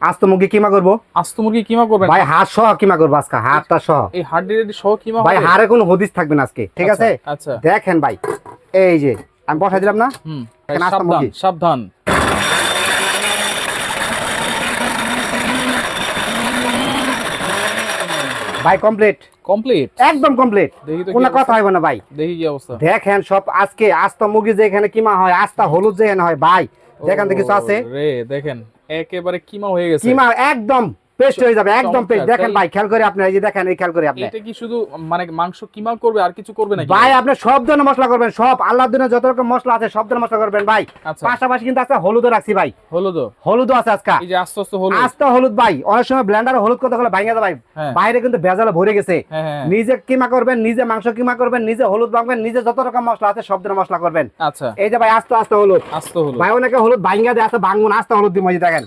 আস্ত মুরগি কিমা করব? আস্ত মুরগি কিমা করবেন? ভাই হাড় সহ কিমা করব আজকে হাড়টা সহ। এই সহ কিমা ভাই হাড়ে কোনো হদিস থাকবে না আজকে ঠিক আচ্ছা, আছে? আচ্ছা। দেখেন ভাই এই যে আমি বসাই দিলাম না? হুম সাবধান সাবধান। ভাই কমপ্লিট কমপ্লিট একদম কমপ্লিট কোনো কথা হইব না ভাই। দেখি কি অবস্থা। দেখেন সব আজকে আস্তা মুরগি যে এখানে কিমা হয় আস্তা হলুদ যে এখানে হয় ভাই। দেখেন তো কিছু আছে? রে দেখেন। একেবারে কিমা হয়ে গেছে। কিমা একদম। পেস্ট হয়ে যাবে একদম পেস্ট। দেখেন ভাই খেয়াল করে আপনি এই যে দেখেন এই খেয়াল করে আপনি। এটা কি শুধু মানে মাংস কিমা করবে আর কিছু করবে নাকি? ভাই আপনি সব ধরনের মশলা করবেন সব আল্লাহর দিনে যত রকম মশলা আছে সব ধরনের মশলা করবেন ভাই। আচ্ছা। পাশাপাশি কিন্তু আজকে হলুদও রাখছি ভাই। হলো তো হলুদও আছে আজকে। এই যে আস্তে আস্তে হলো আস্তে হলুদ ভাই অনেক সময় ব্লেন্ডারে হলুদ কথা বলে ভাঙে দেয় ভাই। হ্যাঁ। বাইরে কিন্তু ভেজালে ভরে গেছে। হ্যাঁ হ্যাঁ। নিজে কিমা করবেন নিজে মাংস কিমা করবেন নিজে হলুদ ভাঙবেন নিজে যত রকম মশলা আছে সব ধরনের মশলা করবেন। আচ্ছা। এই যে ভাই আস্তে আস্তে হলুদ। আস্তে হলো ভাই অনেকে হলুদ ভাঙ্গা দিয়ে আছে ভাঙবো না আস্তে হলুদ দিয়ে মজে দেখেন।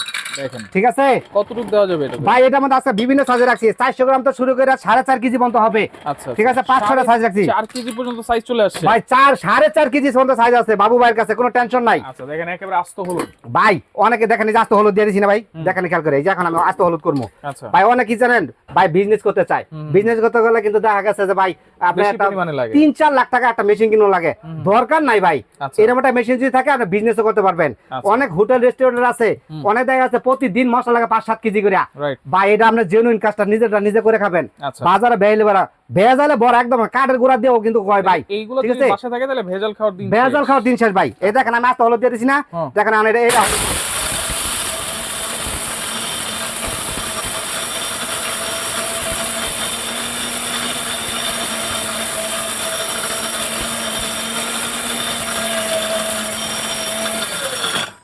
ঠিক আছে? কতটুকু দেওয়া যাবে এটা ভাই মধ্যে আছে বিভিন্ন সাইজে রাখছি। চারশো গ্রাম তো শুরু করে সাড়ে চার কেজি পর্যন্ত হবে। আচ্ছা ঠিক আছে, পাঁচ ছটা size রাখছি। চার কেজি পর্যন্ত সাইজ চলে আসছে? ভাই চার সাড়ে চার কেজি পর্যন্ত সাইজ আছে বাবু ভাইয়ের কাছে কোনো টেনশন নাই। আচ্ছা দেখেন একেবারে আস্ত হলো ভাই অনেকে দেখেন এই আস্ত হলুদ দিয়ে দিছি না ভাই? দেখেন খেয়াল করে এই যে এখন আমি আস্ত হলুদ করব। আচ্ছা। ভাই অনেক জানেন ভাই বিজনেস করতে চায়। বিজনেস করতে গেলে কিন্তু দেখা গেছে যে ভাই আপনার একটা পরিমাণে লাগে। তিন চার লাখ টাকা একটা মেশিন কিনো লাগে। দরকার নাই ভাই। আচ্ছা। এরকম একটা মেশিন যদি থাকে আপনি বিজনেসও করতে পারবেন। আচ্ছা। অনেক হোটেল রেস্টুরেন্ট আছে। অনেক দেখা যাচ্ছে প্রতিদিন মশলা লাগে পাঁচ সাত কেজি করে। ভাই এটা আপনার জেনুইন কাজটা নিজেরটা নিজে করে খাবেন। আচ্ছা। বাজারে বেহলে বেড়া ভেজালে বড় একদম কাঠের গুঁড়া দিয়েও কিন্তু কয় ভাই। এইগুলো ঠিক আছে? থাকে তাহলে ভেজাল খাওয়ার দিন ভেজাল শেষ। খাওয়ার দিন শেষ ভাই। এই দেখেন আমি আস্তে হলুদ দিয়ে দিছি না। হ্যাঁ। দেখেন আমি এটা- এটা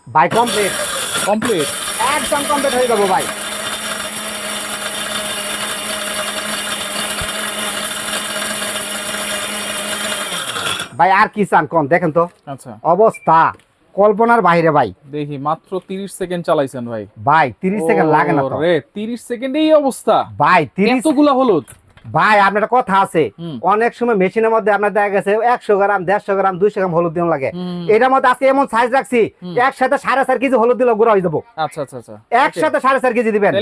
ভাই কমপ্লিট কমপ্লিট একদম কমপ্লিট হয়ে যাব ভাই। ভাই আর কি চান কোন? দেখেন তো। আচ্ছা। অবস্থা। কল্পনার বাইরে ভাই। দেখি মাত্র 30 সেকেন্ড চালাইছেন ভাই। ভাই তিরিশ সেকেন্ড লাগে না তো। রে 30 সেকেন্ডেই এই অবস্থা। ভাই তিরিশ এতগুলা হলুদ। ভাই আপনার কথা আছে। অনেক সময় মেশিনের মধ্যে আপনার দেখা গেছে একশো গ্রাম দেড়শো গ্রাম দুইশো গ্রাম হলুদ দিন লাগে। এটার মধ্যে আজকে এমন সাইজ রাখছি একসাথে সাড়ে চার কেজি হলুদ দিলে গুঁড়া হয়ে যাব আচ্ছা আচ্ছা। আচ্ছা একসাথে সাড়ে চার কেজি দিবেন।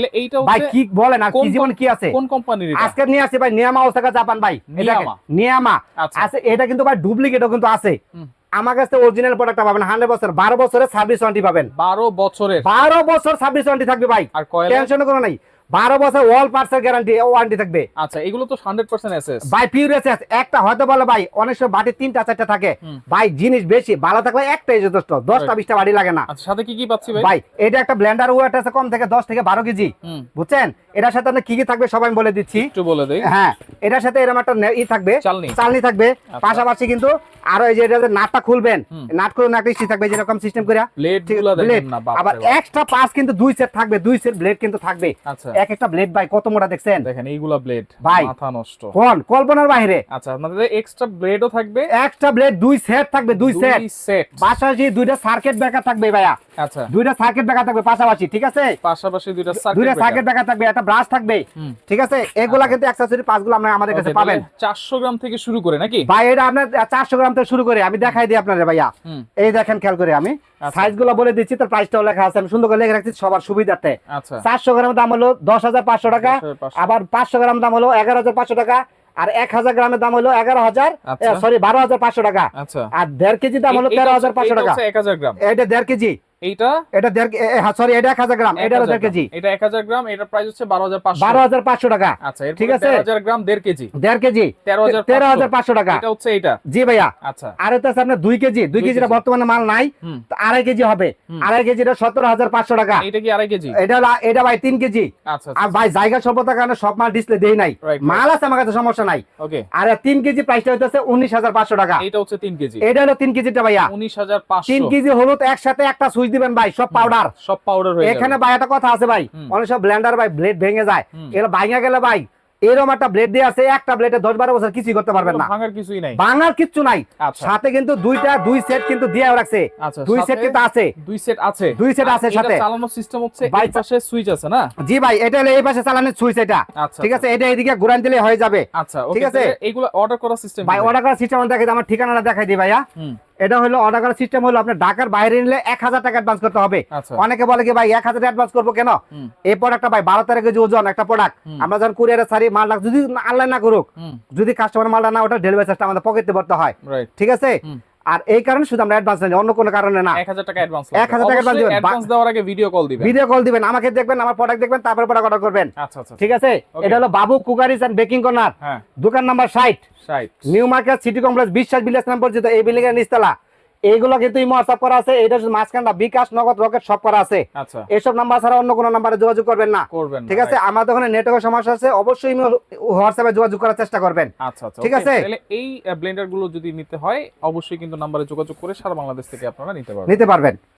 ভাই কি বলেন আর কি জীবন কি আছে? কোন কোম্পানির এটা? আজকে নিয়ে আসি ভাই নিয়ামা ওসাকা জাপান ভাই। নিয়ামা? আচ্ছা। আছে এটা কিন্তু ভাই ডুপ্লিকেটও কিন্তু আছে। আমার কাছে অরিজিনাল প্রোডাক্টটা পাবেন হান্ড্রেড বছর বারো বছরের ছাব্বিশ ওয়ান্টি পাবেন। 12 বছরের? বারো বছর ছাব্বিশ ওয়ান্টি থাকবে ভাই। টেনশন কোনো নাই। বারো বছর অল পার্টসের গ্যারান্টি ওয়ারেন্টি থাকবে। আচ্ছা এগুলো তো 100% এসএস ভাই পিউর এসএস একটা হয়তো বলে ভাই অনেক সময় বাটি তিনটা চারটা থাকে। ভাই জিনিস বেশি ভালো থাকলে একটাই যথেষ্ট দশটা বিশটা বাড়ি লাগে না। আচ্ছা সাথে কি কি পাচ্ছি ভাই? ভাই এটা একটা ব্লেন্ডার ওয়েট আছে কম থেকে দশ থেকে বারো কেজি। বুঝছেন? এটার সাথে কি কি থাকবে সবাই বলে দিচ্ছি। একটু বলে দেই। হ্যাঁ এটার সাথে এরকম একটা ই থাকবে। চালনি। চালনি থাকবে। পাশাপাশি কিন্তু আরও এই যে এটা নাটটা খুলবেন নাট খুলে একটা স্টিচ থাকবে যেরকম সিস্টেম করে আবার এক্সট্রা পাস কিন্তু দুই সেট থাকবে দুই সেট ব্লেড কিন্তু থাকবে। আচ্ছা। এক একটা ব্লেড ভাই কত মোটা দেখছেন? দেখেন এইগুলা ব্লেড ভাই। মাথা নষ্ট। কোন কল্পনার বাইরে আচ্ছা আপনাদের এক্সট্রা ব্লেডও থাকবে? এক্সট্রা ব্লেড দুই সেট থাকবে দুই সেট সেট পাশাপাশি দুইটা সার্কিট ব্রেকার থাকবে ভাইয়া। আচ্ছা। দুইটা সার্কিট ব্রেকার থাকবে পাশাপাশি ঠিক আছে? পাশাপাশি দুইটা দুইটা সার্কিট সার্কিট ব্রেকার থাকবে একটা ব্রাশ থাকবে ঠিক আছে? এগুলা কিন্তু অ্যাক্সেসরি পাঁচগুলো আপনারা আমাদের কাছে পাবেন। 400 গ্রাম থেকে শুরু করে নাকি? ভাই এটা আপনার চারশো গ্রাম থেকে শুরু করে আমি দেখাই দিই আপনাদের ভাইয়া। এই দেখেন খেয়াল করে আমি। আচ্ছা। সাইজগুলো বলে দিচ্ছি তার প্রাইসটাও লেখা আছে আমি সুন্দর করে লিখে রাখছি সবার সুবিধার্থে। আচ্ছা। চারশো গ্রাম দাম হলো দশ হাজার পাঁচশো টাকা আবার পাঁচশো গ্রাম দাম হলো এগারো হাজার পাঁচশো টাকা আর এক হাজার গ্রামের দাম হলো এগারো হাজার আচ্ছা। সরি বারো হাজার পাঁচশো টাকা। আচ্ছা। আর দেড় কেজি দাম হলো তেরো হাজার পাঁচশো টাকা। এক হাজার গ্রাম। এটা দেড় কেজি। এইটা? এটা সরি এটা এক হাজার গ্রাম এটা 1000 কেজি। এটা 1000 গ্রাম এটার প্রাইস হচ্ছে 12500 বারো হাজার পাঁচশো টাকা। আচ্ছা ঠিক ঠিক আছে? আছে 13000 গ্রাম 1.5 কেজি। দেড় কেজি। 13500 তেরো হাজার পাঁচশো টাকা। এটা হচ্ছে এইটা। জি ভাইয়া। আচ্ছা। আর এটা আছে আপনার দুই কেজি। দুই দুই কেজিটা বর্তমানে মাল নাই। আড়াই কেজি হবে। আড়াই কেজিটা সতেরো হাজার পাঁচশো টাকা। এটা কি আড়াই কেজি? এটা এটা ভাই তিন কেজি। আচ্ছা আর ভাই জায়গা স্বল্পতার কারণে সব মাল ডিসপ্লে দেই নাই। মাল আছে আমার কাছে সমস্যা নাই। ওকে আর তিন কেজি প্রাইসটা হইতেছে হাজার পাঁচশো টাকা। এটা হচ্ছে 3 কেজি। এটা হলো তিন কেজিটা ভাইয়া। 19500 তিন কেজি হলুদ একসাথে একটা সুইচ দিবেন ভাই সব পাউডার সব পাউডার হয়ে এখানে ভাই একটা কথা আছে ভাই অনেক সব ব্লেন্ডার ভাই ব্লেড ভেঙে যায়। এগুলো ভাঙা গেলে ভাই এরকম একটা ব্লেড দিয়ে আছে একটা ব্লেডে দশ বারো বছর কিছুই করতে পারবেন না। ভাঙার কিছুই নাই। ভাঙার কিচ্ছু নাই। আচ্ছা। সাথে কিন্তু দুইটা দুই সেট কিন্তু দিয়ে রাখছে। আচ্ছা দুই সেট কিন্তু আছে। দুই সেট আছে। দুই আর আছে সাথে। চালানোর সিস্টেম হচ্ছে এই পাশে সুইচ আছে না? জি ভাই এটা হলো এই পাশে চালানোর সুইচ এটা। আচ্ছা ঠিক আছে এটা এদিকে ঘুরান দিলে হয়ে যাবে। আচ্ছা ঠিক আছে? এইগুলো অর্ডার করার সিস্টেম ভাই অর্ডার করার সিস্টেম দেখাই আমার ঠিকানাটা দেখাই দিই ভাইয়া। এটা হলো অর্ডার করার সিস্টেম হলো আপনার ঢাকার বাইরে নিলে এক হাজার টাকা অ্যাডভান্স করতে হবে। আচ্ছা। অনেকে বলে কি ভাই এক হাজার অ্যাডভান্স করব কেন। এই প্রোডাক্টটা ভাই বারো তারিখে যে ওজন একটা প্রোডাক্ট আমরা যখন কুরিয়ারে সারি মালটা যদি আনলাইন না করুক যদি কাস্টমার মালটা না ওটা ডেলিভারি চার্জটা আমাদের পকেটে ভরতে হয়। ঠিক আছে। আর এই কারণে শুধু আমরা অ্যাডভান্স নেই অন্য কোনো কারণে না। এক হাজার টাকা অ্যাডভান্স 1000 টাকা অ্যাডভান্স দিবেন। অ্যাডভান্স দেওয়ার আগে ভিডিও কল দিবেন। ভিডিও কল দিবেন আমাকে দেখবেন আমার প্রোডাক্ট দেখবেন তারপর প্রোডাক্ট অর্ডার করবেন। আচ্ছা আচ্ছা ঠিক আছে? এটা হলো বাবু কুকারিস এন্ড বেকিং কর্নার হ্যাঁ। দোকান number 60 60 New Market city complex Biswas Bilas নাম পরিচিত এই বিল্ডিং এর নিচতলা। এইগুলো কিন্তু ইমো হোয়াটসঅ্যাপ করা আছে এটা শুধু মাঝখানটা বিকাশ নগদ রকেট সব করা আছে। এসব নাম্বার ছাড়া অন্য কোনো নাম্বারে যোগাযোগ করবেন না। করবেন ঠিক আছে. আমাদের ওখানে নেটওয়ার্কের সমস্যা আছে অবশ্যই ইমো হোয়াটসঅ্যাপে যোগাযোগ করার চেষ্টা করবেন। আচ্ছা আচ্ছা ঠিক আছে? তাহলে এই ব্লেন্ডারগুলো যদি নিতে হয় অবশ্যই কিন্তু নাম্বারে যোগাযোগ করে সারা বাংলাদেশ থেকে আপনারা নিতে পারবেন। নিতে পারবেন।